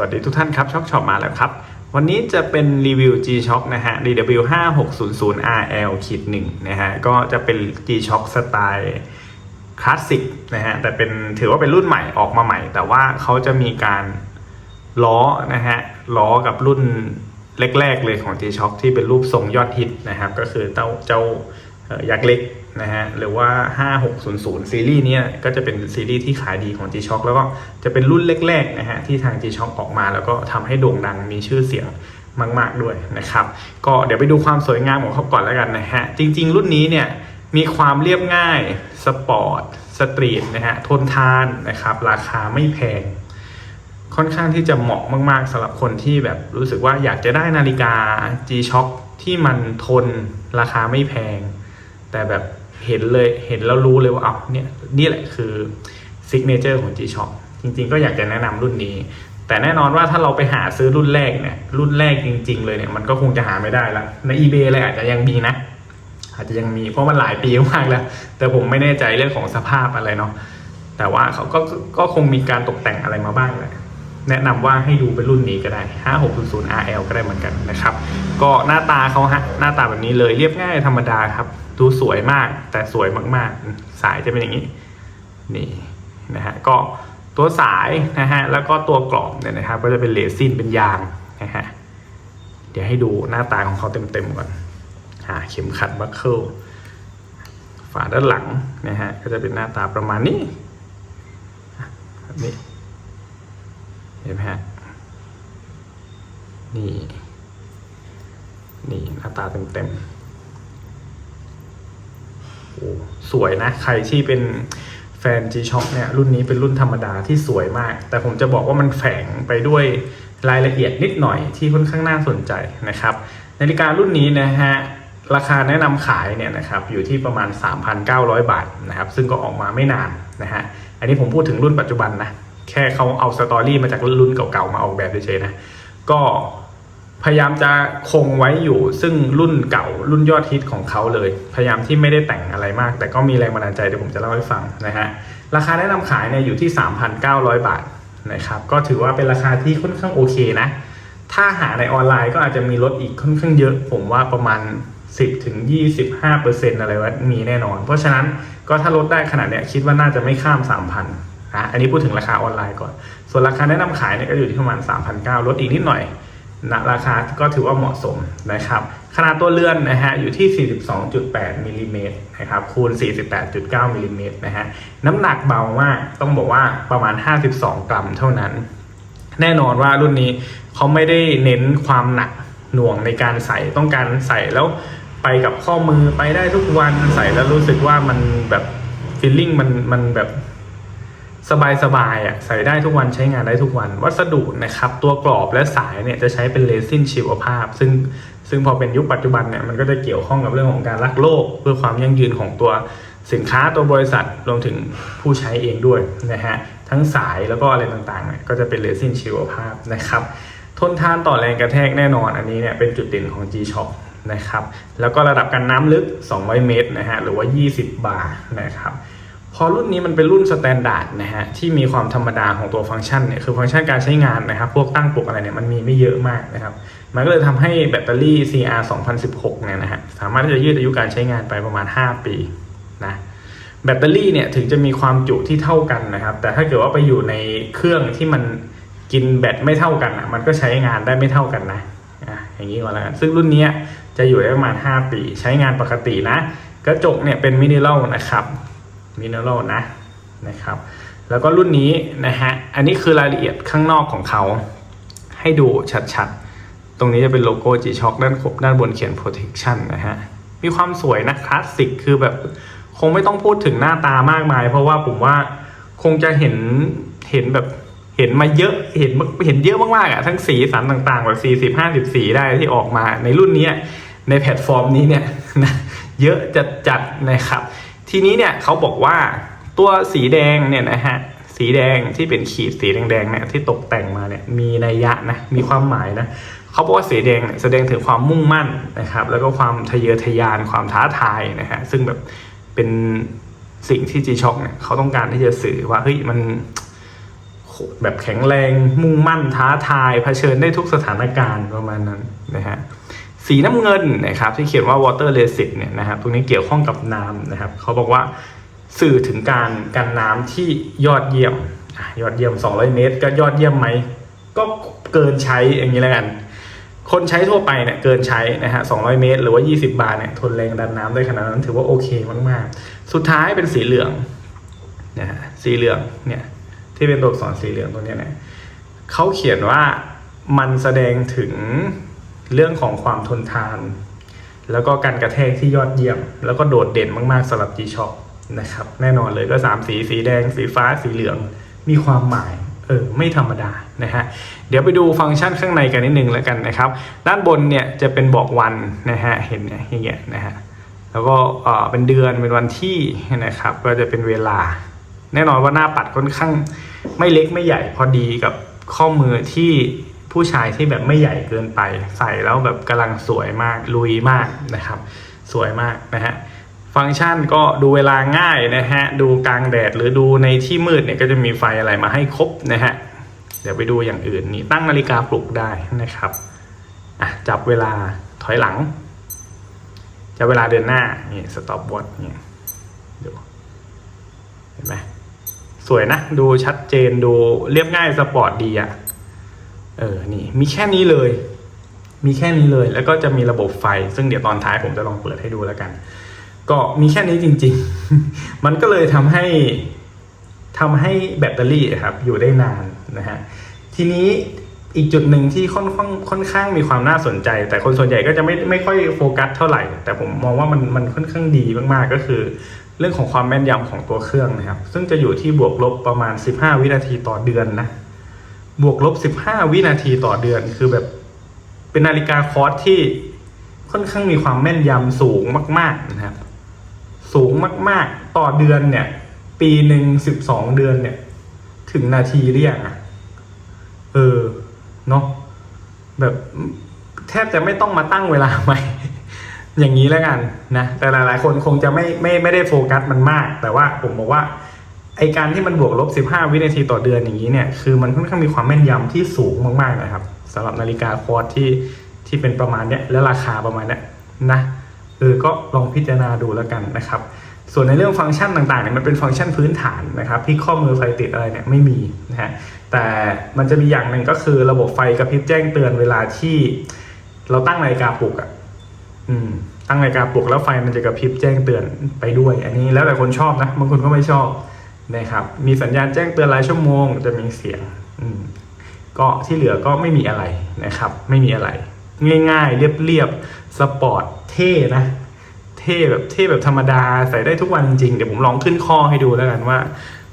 วัสดีทุกท่านครับช็อปช็อปมาแล้วครับ วันนี้จะเป็นรีวิว G-Shock นะฮะ DW 5 6 0 0 RL ขีด1นะฮะ ก็จะเป็น G-Shock สไตล์คลาสสิกนะฮะ แต่เป็นถือว่าเป็นรุ่นใหม่ออกมาใหม่ แต่ว่าเขาจะมีการล้อนะฮะ ล้อกับรุ่นแรก ๆ เลยของ G-Shock ที่เป็นรูปทรงยอดฮิตนะครับ ก็คือเจ้าเจ้า ยักษ์เล็กนะฮะหรือว่า 5600 ซีรีส์เนี้ยก็จะเป็นซีรีส์ที่ขายดีของ G-Shock แล้วก็จะเป็นรุ่นแรกๆนะฮะที่ทาง G-Shock ออกมา แล้วก็ทำให้โด่งดังมีชื่อเสียงมากๆด้วยนะครับ ก็เดี๋ยวไปดูความสวยงามของเขาก่อนแล้วกันนะฮะ จริงๆ รุ่นนี้เนี่ยมีความเรียบง่าย สปอร์ต สตรีทนะฮะ ทนทานนะครับ ราคาไม่แพง ค่อนข้างที่จะเหมาะมาก ๆสำหรับคนที่แบบรู้สึกว่าอยากจะได้นาฬิกา G-Shock ที่มันทนราคาไม่แพง แต่แบบเห็นเลยเห็นแล้วรู้เลยว่าอ้าวเนี่ยนี่แหละคือซิกเนเจอร์ของ G-Shock จริงๆ ก็อยากจะแนะนำรุ่นนี้ แต่แน่นอนว่าถ้าเราไปหาซื้อรุ่นแรกเนี่ยรุ่นแรกจริง ๆ เลยเนี่ยมันก็คงจะหาไม่ได้ละใน eBay เลยอาจจะยังมีนะ อาจจะยังมีเพราะมันหลายปีมากแล้ว แต่ผมไม่แน่ใจเรื่องของสภาพอะไรเนาะแต่ว่าเขาก็ก็คงมีการตกแต่งอะไรมาบ้างแหละแนะนำว่าให้ดูเป็นรุ่นนี้ก็ได้ 5600 RL ก็ได้เหมือนกันนะครับ ก็หน้าตาเขาฮะหน้าตาแบบนี้เลยเรียบง่ายธรรมดาครับ ดูสวยมากแต่สวยมากๆ สายจะเป็นอย่างนี้นี่นะฮะก็ตัวสายนะฮะแล้วก็ตัวกรอบเนี่ยนะครับ ก็จะเป็นเลซินเป็นยางนะฮะเดี๋ยวให้ดูหน้าตาของเขาเต็มๆก่อนหาเข็มขัดบัคเคิลฝาด้านหลังนะฮะก็จะเป็นหน้าตาประมาณนี้แบบนี้เห็นไหมฮะนี่นี่หน้าตาเต็มๆ สวยนะ ใครที่เป็นแฟน G-Shock เนี่ยรุ่นนี้เป็นรุ่นธรรมดาที่สวยมาก แต่ผมจะบอกว่ามันแฝงไปด้วยรายละเอียดนิดหน่อยที่ค่อนข้างน่าสนใจนะครับ นาฬิการุ่นนี้นะฮะราคาแนะนำขายเนี่ยนะครับอยู่ที่ประมาณ 3,900 บาทนะครับซึ่งก็ออกมาไม่นานนะฮะอันนี้ผมพูดถึงรุ่นปัจจุบันนะแค่เขาเอาสตอรี่มาจากรุ่นเก่าๆมาออกแบบเฉยๆนะก็ พยายามจะคงไว้อยู่ซึ่งรุ่นเก่ารุ่นยอดฮิตของเขาเลย พยายามที่ไม่ได้แต่งอะไรมาก แต่ก็มีแรงบันดาลใจเดี๋ยวผมจะเล่าให้ฟังนะฮะราคาแนะนำขายเนี่ยอยู่ที่ 3,900 บาทนะครับก็ถือว่าเป็นราคาที่ค่อนข้างโอเคนะ ถ้าหาในออนไลน์ก็อาจจะมีลดอีกค่อนข้างเยอะ ผมว่าประมาณ 10ถึง25%อะไรว่ามีแน่นอน เพราะฉะนั้นก็ถ้าลดได้ขนาดเนี้ยคิดว่าน่าจะไม่ข้าม 3,000นะอันนี้พูดถึงราคาออนไลน์ก่อน ส่วนราคาแนะนำขายเนี่ยก็อยู่ที่ประมาณ3,900ลดอีกนิดหน่อย นะราคาก็ถือว่าเหมาะสมนะครับ ขนาดตัวเรือนนะฮะอยู่ที่ 42.8มิลลิเมตรนะครับคูณ 48.9มิลลิเมตรนะฮะน้ำหนักเบามากต้องบอกว่าประมาณ 52 กรัมเท่านั้น แน่นอนว่ารุ่นนี้เขาไม่ได้เน้นความหนักหน่วงในการใส่ต้องการใส่แล้วไปกับข้อมือไปได้ทุกวันใส่แล้วรู้สึกว่ามันแบบฟีลลิ่งมันมันแบบ สบายสบายๆอะใส่ได้ทุกวันใช้งานได้ทุกวัน วัสดุนะครับตัวกรอบและสายเนี่ยจะใช้เป็นเรซินชีวภาพ ซึ่งซึ่งพอเป็นยุคปัจจุบันเนี่ยมันก็จะเกี่ยวข้องกับเรื่องของการรักโลก เพื่อความยั่งยืนของตัวสินค้าตัวบริษัทรวมถึงผู้ใช้เองด้วยนะฮะทั้งสายแล้วก็อะไรต่างๆเนี่ยก็จะเป็นเรซินชีวภาพนะครับทนทานต่อแรงกระแทกแน่นอนอันนี้เนี่ยเป็นจุดเด่นของ G-Shock นะครับแล้วก็ระดับกันน้ำลึก 200 เมตรนะฮะหรือว่า 20 บาร์นะครับ พอรุ่นนี้มันเป็นรุ่นสแตนดาร์ดนะฮะที่มีความธรรมดาของตัวฟังก์ชันเนี่ยคือฟังก์ชันการใช้งานนะครับ พวกตั้งปลุกอะไรเนี่ยมันมีไม่เยอะมากนะครับ มันก็เลยทำให้แบตเตอรี่ CR 2016เนี่ยนะฮะสามารถที่จะยืดอายุการใช้งานไปประมาณ 5 ปีนะแบตเตอรี่เนี่ยถึงจะมีความจุที่เท่ากันนะครับ แต่ถ้าเกิดว่าไปอยู่ในเครื่องที่มันกินแบตไม่เท่ากันอะมันก็ใช้งานได้ไม่เท่ากันนะอะอย่างนี้ก่อนแล้วกันซึ่งรุ่นนี้จะอยู่ได้ประมาณ 5 ปี ใช้งานปกตินะ กระจกเนี่ยเป็นมินิเ a ลนะครับ มินิเ a ลนะนะครับ แล้วก็รุ่นนี้นะฮะ อันนี้คือรายละเอียดข้างนอกของเขา ให้ดูชัดๆ ตรงนี้จะเป็นโลโก้ G-Shock ด้านขบด้านบนเขียน protection นะฮะ มีความสวยนะคลาสสิกคือแบบคงไม่ต้องพูดถึงหน้าตามากมาย เพราะว่าผมว่าคงจะเห็นเห็นแบบเห็นมาเยอะเห็นเห็นเยอะมากๆอะทั้งสีสันต่างๆ แบบสี่สิบห้าสิบสีได้ที่ออกมาในรุ่นนี้ในแพลตฟอร์มนี้เนี่ยนะเยอะจัดจัดนะครับ ทีนี้เนี่ยเขาบอกว่าตัวสีแดงเนี่ยนะฮะสีแดงที่เป็นขีดสีแดงๆเนี่ยที่ตกแต่งมาเนี่ยมีนัยยะนะมีความหมายนะเขาบอกว่าสีแดงเนี่ยแสดงถึงความมุ่งมั่นนะครับ แล้วก็ความทะเยอทะยานความท้าทายนะฮะซึ่งแบบเป็นสิ่งที่ G-Shock เนี่ยเขาต้องการที่จะสื่อว่าเฮ้ยมันแบบแข็งแรงมุ่งมั่นท้าทายเผชิญได้ทุกสถานการณ์ประมาณนั้นนะฮะ สีน้ำเงินนะครับที่เขียนว่า water resist เนี่ยนะครับตรงนี้เกี่ยวข้องกับน้ำนะครับเขาบอกว่าสื่อถึงการกันน้ำที่ยอดเยี่ยมยอดเยี่ยม 200 เมตร ก็ยอดเยี่ยมไหมก็เกินใช้อย่างนี้แล้วกัน คนใช้ทั่วไปเนี่ยเกินใช้นะฮะ 200 เมตร หรือว่า 20 บาทเนี่ยทนแรงดันน้ำได้ขนาดนั้นถือว่าโอเคมากๆ สุดท้ายเป็นสีเหลืองนะฮะสีเหลืองเนี่ยที่เป็นตัวอักษรสีเหลืองตัวเนี้ยเนี่ยเขาเขียนว่ามันแสดงถึง เรื่องของความทนทาน แล้วก็การกระแทกที่ยอดเยี่ยม แล้วก็โดดเด่นมากๆสำหรับ G Shock นะครับ แน่นอนเลยก็ 3 สี สีแดง สีฟ้า สีเหลือง มีความหมายเออไม่ธรรมดานะฮะเดี๋ยวไปดูฟังก์ชันข้างในกันนิดนึงแล้วกันนะครับ ด้านบนเนี่ยจะเป็นบอกวันนะฮะเห็นเนี่ยอย่างเงี้ยนะฮะแล้วก็เอ่อเป็นเดือนเป็นวันที่นะครับ ก็จะเป็นเวลา แน่นอนว่าหน้าปัดค่อนข้างไม่เล็กไม่ใหญ่พอดีกับข้อมือที่ ผู้ชายที่แบบไม่ใหญ่เกินไป ใส่แล้วแบบกำลังสวยมากลุยมากนะครับ สวยมากนะฮะฟังก์ชันก็ดูเวลาง่ายนะฮะดูกลางแดดหรือดูในที่มืดเนี่ยก็จะมีไฟอะไรมาให้ครบนะฮะเดี๋ยวไปดูอย่างอื่นนี่ตั้งนาฬิกาปลุกได้นะครับอะจับเวลาถอยหลังจับเวลาเดินหน้านี่สต็อปวอทนี่ดูเห็นไหมสวยนะ ดูชัดเจนดูเรียบง่ายสปอร์ตดีอะ่ะ เออ นี่ มีแค่นี้เลย มีแค่นี้เลย แล้วก็จะมีระบบไฟ ซึ่งเดี๋ยวตอนท้ายผมจะลองเปิดให้ดูแล้วกัน ก็มีแค่นี้จริง ๆ มันก็เลยทำให้ทำให้แบตเตอรี่ครับ อยู่ได้นานนะฮะ ทีนี้อีกจุดหนึ่งที่ค่อนข้างค่อนข้างมีความน่าสนใจ แต่คนส่วนใหญ่ก็จะไม่ไม่ค่อยโฟกัสเท่าไหร่ แต่ผมมองว่ามันมันค่อนข้างดีมากๆ ก็คือ เรื่องของความแม่นยำของตัวเครื่องนะครับ ซึ่งจะอยู่ที่บวกลบประมาณ 15 วินาทีต่อเดือนนะ บวกลบ15วินาทีต่อเดือนคือแบบ เป็นนาฬิกาคอร์สที่ค่อนข้างมีความแม่นยำสูงมาก ๆ นะครับ สูงมาก ๆ ต่อเดือนเนี่ย ปีหนึ่งสิบสองเดือนเนี่ย ถึงนาทีหรือยังอะเออ เนาะแบบแทบจะไม่ต้องมาตั้งเวลาใหม่ อย่างนี้แล้วกันนะ แต่หลาย ๆ คนคงจะไม่ไม่ไม่ได้โฟกัสมันมาก แต่ว่าผมบอกว่า ไอการที่มันบวกลบ 15 วินาทีต่อเดือนอย่างนี้เนี่ย คือมันค่อนข้างมีความแม่นยำที่สูงมากๆนะครับสำหรับนาฬิกาคอร์สที่ที่เป็นประมาณเนี้ยและราคาประมาณเนี้ยนะเออก็ลองพิจารณาดูแล้วกันนะครับ ส่วนในเรื่องฟังก์ชันต่างๆเนี่ยมันเป็นฟังก์ชันพื้นฐานนะครับที่ข้อมือไฟติดอะไรเนี่ยไม่มีนะฮะแต่มันจะมีอย่างหนึ่งก็คือระบบไฟกระพริบแจ้งเตือนเวลาที่เราตั้งนาฬิกาปลุกอะ่ะอืมตั้งนาฬิกาปลุกแล้วไฟมันจะกระพริบแจ้งเตือนไปด้วย อันนี้แล้วแต่คนชอบนะบางคนก็ไม่ชอบ นะครับ มีสัญญาณแจ้งเตือนรายชั่วโมง จะมีเสียงก็ที่เหลือก็ไม่มีอะไรนะครับ ไม่มีอะไร ง่ายๆ เรียบๆ สปอร์ตเท่นะ เท่แบบเท่แบบธรรมดาใส่ได้ทุกวันจริง เดี๋ยวผมลองขึ้นข้อให้ดูแล้วกันว่า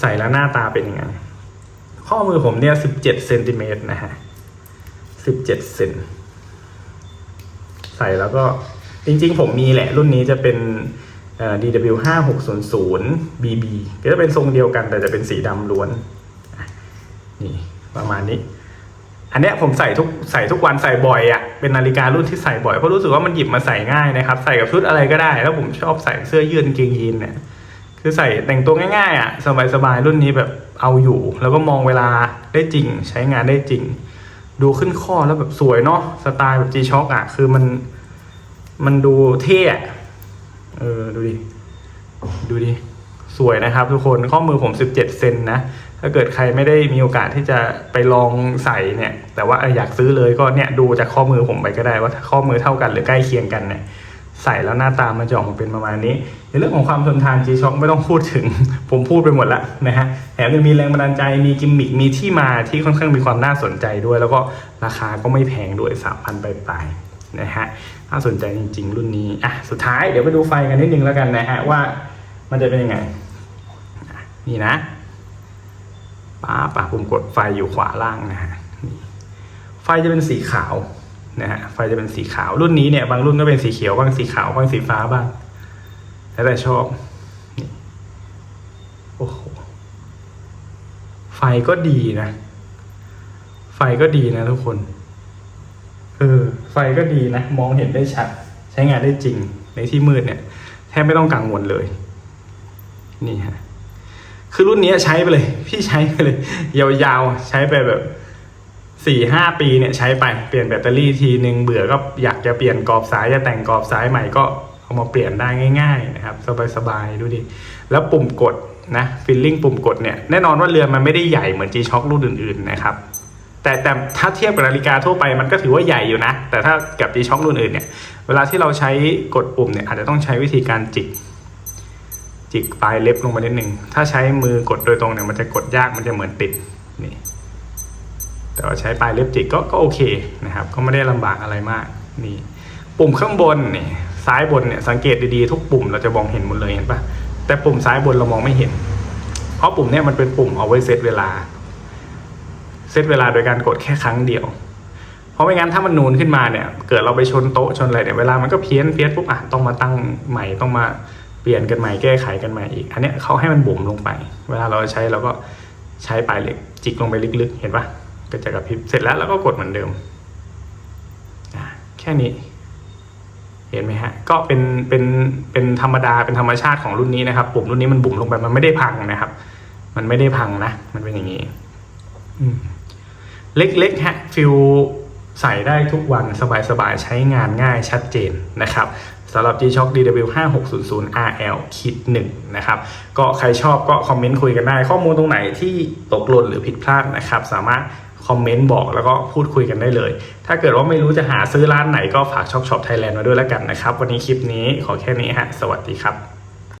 ใส่แล้วหน้าตาเป็นยังไง ข้อมือผมเนี่ยสิบเจ็ดเซนติเมตรนะฮะสิบเจ็ดเซนใส่แล้วก็จริงๆ ผมมีแหละรุ่นนี้จะเป็น DW 5 6 0 0 BB ก็จะเป็นทรงเดียวกันแต่จะเป็นสีดำล้วนนี่ประมาณนี้ อันเนี้ยผมใส่ทุกใส่ทุกวันใส่บ่อยอะ่ะเป็นนาฬิการุ่นที่ใส่บ่อยเพราะรู้สึกว่ามันหยิบมาใส่ง่ายนะครับใส่กับชุดอะไรก็ได้ แล้วผมชอบใส่เสื้อยืดกางเกงยีนเนี่ยคือใส่แต่งตัวง่ายๆอะ่ะสบายๆรุ่นนี้แบบเอาอยู่ แล้วก็มองเวลาได้จริง ใช้งานได้จริง ดูขึ้นข้อแล้วแบบสวยเนาะสไตล์แบบ G Shock อะคือมันมันดูเท่ เออดูดิ ดูดิ สวยนะครับทุกคนข้อมือผม 17 เซนนะ ถ้าเกิดใครไม่ได้มีโอกาสที่จะไปลองใส่เนี่ย แต่ว่าอยากซื้อเลยก็เนี่ยดูจากข้อมือผมไปก็ได้ว่าข้อมือเท่ากันหรือใกล้เคียงกันเนี่ยใส่แล้วหน้าตามันจะออกมาเป็นประมาณนี้ ในเรื่องของความทนทาน G-Shock ไม่ต้องพูดถึง ผมพูดไปหมดแล้วนะฮะแถมยังมีแรงบันดาลใจมีกิมมิคมีที่มาที่ค่อนข้างมีความน่าสนใจด้วย แล้วก็ราคาก็ไม่แพงด้วย3,000ปลายๆ นะฮะน่าสนใจจริง ๆ รุ่นนี้อะสุดท้ายเดี๋ยวไปดูไฟกันนิดนึงแล้วกันนะฮะว่ามันจะเป็นยังไง นี่นะป้าป้าผมกดไฟอยู่ขวาล่างนะฮะไฟจะเป็นสีขาวนะฮะไฟจะเป็นสีขาวรุ่นนี้เนี่ยบางรุ่นก็เป็นสีเขียวบางสีขาวบางสีฟ้าบ้างแล้วแต่ชอบนี่โอ้โหไฟก็ดีนะ ไฟก็ดีนะทุกคน เออ ฟก็ดีนะ มองเห็นได้ชัด ใช้งานได้จริง ในที่มืดเนี่ย แทบไม่ต้องกังวลเลย นี่ฮะ คือรุ่นนี้ใช้ไปเลย พี่ใช้ไปเลย ยาวๆ ใช้ไปแบบสี่ห้าปีเนี่ยใช้ไป เปลี่ยนแบตเตอรี่ทีหนึ่งเบื่อก็อยากจะเปลี่ยนกรอบสายจะแต่งกรอบสายใหม่ก็เอามาเปลี่ยนได้ง่าย ๆ นะครับ สบายๆ ดูดิ แล้วปุ่มกดนะฟิลลิ่งปุ่มกดเนี่ย แน่นอนว่าเรือมันไม่ได้ใหญ่เหมือน G-Shock รุ่นอื่นๆ นะครับ แต่แต่ถ้าเทียบกับนาฬิกาทั่วไปมันก็ถือว่าใหญ่อยู่นะ แต่ถ้ากับ G-Shock รุ่นอื่นเนี่ย เวลาที่เราใช้กดปุ่มเนี่ยอาจจะต้องใช้วิธีการจิก จิกปลายเล็บลงมานิดหนึ่งถ้าใช้มือกดโดยตรงเนี่ยมันจะกดยากมันจะเหมือนติดนี่แต่ว่าใช้ปลายเล็บจิกก็ก็โอเคนะครับ ก็ไม่ได้ลำบากอะไรมากนี่ปุ่มข้างบนเนี่ยซ้ายบนเนี่ยสังเกตดีๆทุกปุ่มเราจะมองเห็นหมดเลยเห็นปะแต่ปุ่มซ้ายบนเรามองไม่เห็น เพราะปุ่มเนี่ยมันเป็นปุ่มเอาไว้เซตเวลา เซตเวลาโดยการกดแค่ครั้งเดียว เพราะไม่งั้นถ้ามันนูนขึ้นมาเนี่ยเกิดเราไปชนโต๊ะชนอะไรเนี่ยเวลามันก็เพี้ยนเพี้ยนปุ๊บอะต้องมาตั้งใหม่ต้องมาเปลี่ยนกันใหม่แก้ไขกันใหม่อีก อันเนี้ยเขาให้มันบุ๋มลงไป เวลาเราใช้เราก็ใช้ปลายเหล็กจิกลงไปลึกๆ เห็นปะก็จะกระพริบเสร็จแล้วเราก็กดเหมือนเดิมอะแค่นี้เห็นไหมฮะ ก็เป็น เป็น เป็นธรรมดา เป็นธรรมชาติของรุ่นนี้นะครับ ปุ่มรุ่นนี้มันบุ๋มลงไป มันไม่ได้พังนะครับ มันไม่ได้พังนะ มันเป็นอย่างนี้ อืม เล็กๆฮะฟิลใส่ได้ทุกวันสบายๆ ใช้งานง่ายชัดเจนนะครับสำหรับ G-Shock DW 5600 RL คิด1นะครับ ก็ใครชอบก็คอมเมนต์คุยกันได้ ข้อมูลตรงไหนที่ตกหล่นหรือผิดพลาดนะครับ สามารถคอมเมนต์บอกแล้วก็พูดคุยกันได้เลย ถ้าเกิดว่าไม่รู้จะหาซื้อร้านไหนก็ฝากช็อปช็อปไทยแลนด์มาด้วยแล้วกันนะครับ วันนี้คลิปนี้ขอแค่นี้ฮะ สวัสดีครับ